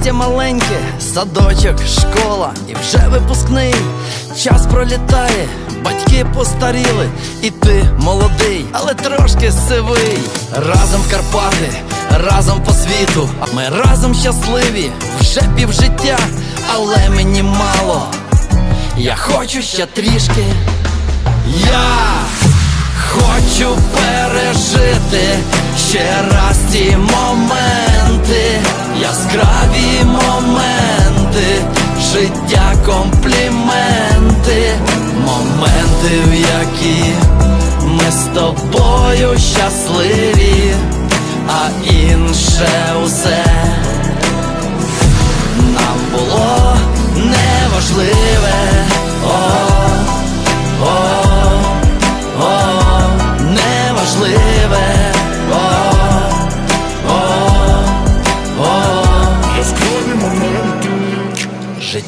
Щастя маленьке, садочок, школа і вже випускний. Час пролітає, батьки постаріли, і ти молодий, але трошки сивий. Разом Карпати, разом по світу. Ми разом щасливі, вже півжиття, але мені мало. Я хочу ще трішки. Я хочу пережити ще раз ті моменти, яскраві моменти, життя компліменти, моменти, в які ми з тобою щасливі, а інше усе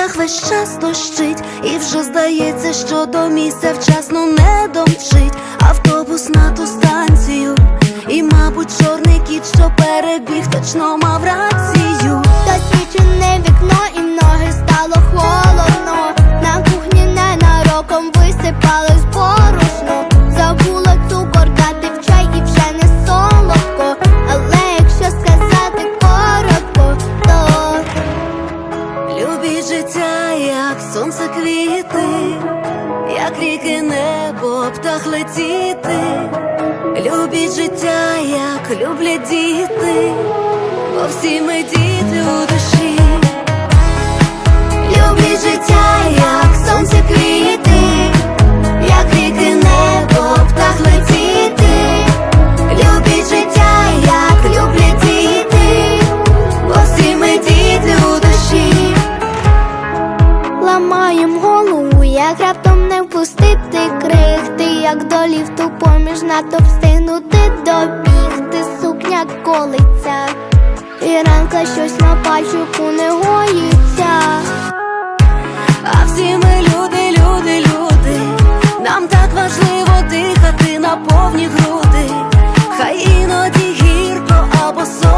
вулицях весь час дощить, і вже здається, що до місця вчасно не домчить автобус на ту станцію. І, мабуть, чорний кіт, що перебіг, точно як сонце квіти, як ріки небо, птах летіти. Любіть життя, як люблять діти, бо всі ми діти у душі. Любіть життя, як сонце квіти, ламаєм голову, як раптом не впустити крихти, як до ліфту поміж натовп стигнути добігти, сукня колиться, і ранка щось на пальчику не гоїться. А всі ми люди, люди, люди. Нам так важливо дихати на повні груди. Хай іноді гірко або солодко.